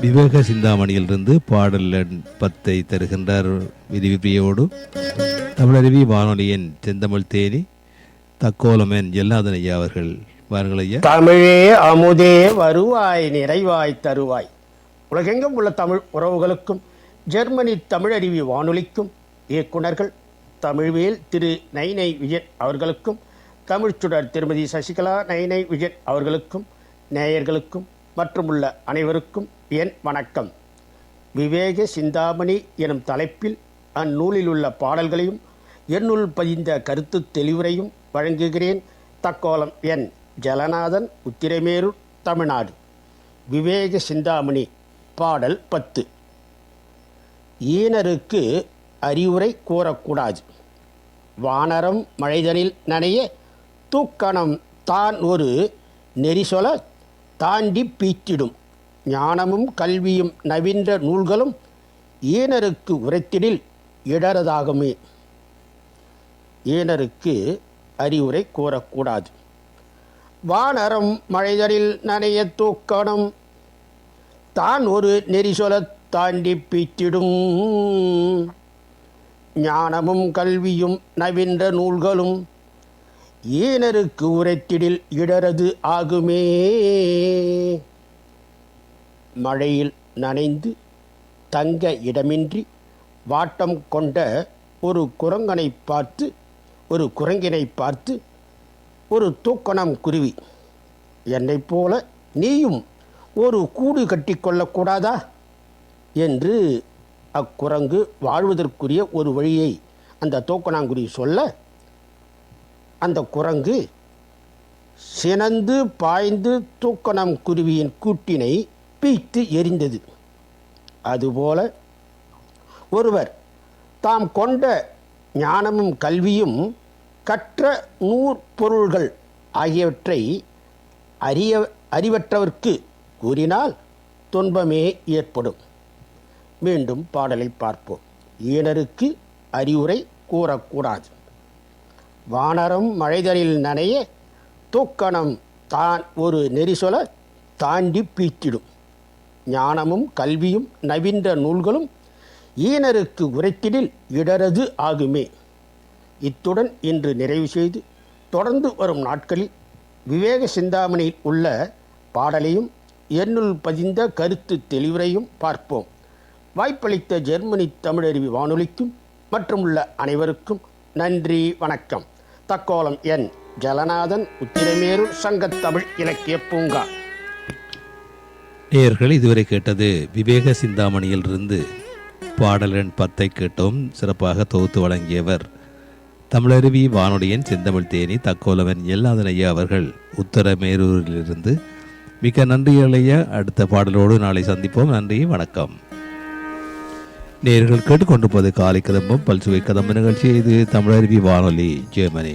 விவேக சிந்தாமணியிலிருந்து பாடல் பத்தை தருகின்றார் விரிவிரியோடு தமிழருவி வானொலியின் செந்தமிழ் தேனி தக்கோலமேன் எல்லாதன் ஐயா அவர்கள். வாருங்கள் ஐயா. தமிழே அமுதே வருவாய் நிறைவாய் தருவாய். உலகெங்கும் உள்ள தமிழ் உறவுகளுக்கும் ஜெர்மனி தமிழருவி வானொலிக்கும் இயக்குனர்கள் தமிழ்வேல் திரு நைனை விஜய் அவர்களுக்கும் தமிழ்ச்சுடர் திருமதி சசிகலா நைனை விஜய் அவர்களுக்கும் நேயர்களுக்கும் மற்றும் உள்ள அனைவருக்கும் என் வணக்கம். விவேக சிந்தாமணி எனும் தலைப்பில் அந்நூலில் உள்ள பாடல்களையும் என்னுள் பதிந்த கருத்து தெளிவுரையும் வழங்குகிறேன் தக்கோலம் என் ஜலநாதன் உத்திரமேரூர் தமிழ்நாடு. விவேக சிந்தாமணி பாடல் பத்து. ஈனருக்கு அறிவுரை கூறக்கூடாது. வானரம் மழைதனில் நனைய தூக்கணம் தான் ஒரு நெறிசொல தாண்டி பீத்திடும் ஞானமும் கல்வியும் நவீன்ற நூல்களும் ஈனருக்கு உரைத்திடில் இடரதாகுமே ஈனருக்கு அறிவுரை கூறக்கூடாது. வானரம் மழைதனில் நனைய தூக்கணும். தான் ஒரு நெறிசொலத் தாண்டி பீத்திடும் ஞானமும் கல்வியும் நவீன்ற நூல்களும் ஈனருக்கு உரைத்திடில் இடரது ஆகுமே? மழையில் நனைந்து தங்க இடமின்றி வாட்டம் கொண்ட ஒரு குரங்கனை பார்த்து ஒரு குரங்கினை பார்த்து ஒரு தூக்கணம் குருவி என்னைப் போல நீயும் ஒரு கூடு கட்டிக்கொள்ளக்கூடாதா என்று அக்குரங்கு வாழ்வதற்குரிய ஒரு வழியை அந்த தூக்கணாங்குருவி சொல்ல அந்த குரங்கு சினந்து பாய்ந்து தூக்கணம் குருவியின் கூட்டினை பீய்த்து எரிந்தது. அதுபோல ஒருவர் தாம் கொண்ட ஞானமும் கல்வியும் கற்ற நூற்பொருள்கள் ஆகியவற்றை அறிய அறிவற்றவர்க்கு கூறினால் துன்பமே ஏற்படும். மீண்டும் பாடலை பார்ப்போம். ஈனருக்கு அறிவுரை கூறக்கூடாது. வானரம் மழைதலில் நனைய தூக்கணம் தான் ஒரு நெரிசொல தாண்டி பீத்திடும் ஞானமும் கல்வியும் நவீன்ற நூல்களும் ஈனருக்கு உரைத்திடில் இடரது ஆகுமே. இத்துடன் இன்று நிறைவு செய்து தொடர்ந்து வரும் நாட்களில் விவேக சிந்தாமணியில் உள்ள பாடலையும் என்னுள் பதிந்த கருத்து தெளிவுரையும் பார்ப்போம். வாய்ப்பளித்த ஜெர்மனி தமிழருவி வானொலிக்கும் மற்றும் உள்ள அனைவருக்கும் நன்றி வணக்கம். தக்கோலம் என் ஜலநாதன் உத்திரமேரூர் சங்கத் தமிழ் இலக்கிய பூங்கா. நேயர்கள் இதுவரை கேட்டது விவேக சிந்தாமணியிலிருந்து பாடல் எண் பத்தை கேட்டோம். சிறப்பாக தொகுத்து வழங்கியவர் தமிழருவி வானொலியின் செந்தமிழ் தேனி தக்கோலவன் எல்லாதன் ஐயா அவர்கள் உத்தரமேரூரிலிருந்து. மிக்க நன்றி அடுத்த பாடலோடு நாளை சந்திப்போம். நன்றி வணக்கம். நேயர்கள் கேட்டுக்கொண்டிருப்பது காலை கதம்பம் பல்சுவை கதம்பு நிகழ்ச்சி இது தமிழருவி வானொலி ஜெர்மனி.